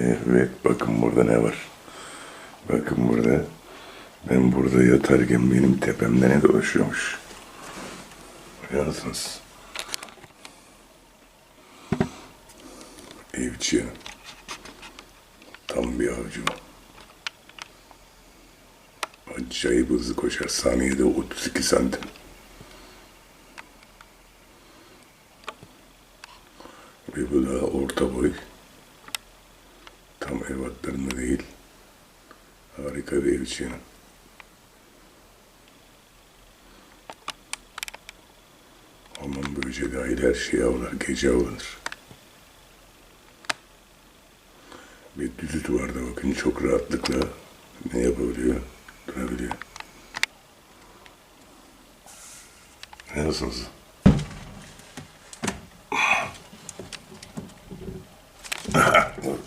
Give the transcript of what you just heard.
Evet bakın burada ne var. Bakın burada. Ben burada yatarken benim tepemde ne dolaşıyormuş. Görüyor musunuz? Evçi. Tam bir avcı. Acayip hızlı koşar. Saniyede 32 santim. Ve bu da orta boy tam ebatlarında değil. Harika bir elçi. Aman böylece dahil her şeye avlar, gece avlanır. Bir düzü duvarda bakın çok rahatlıkla ne yapabiliyor, durabiliyor. Ne nasılsınız?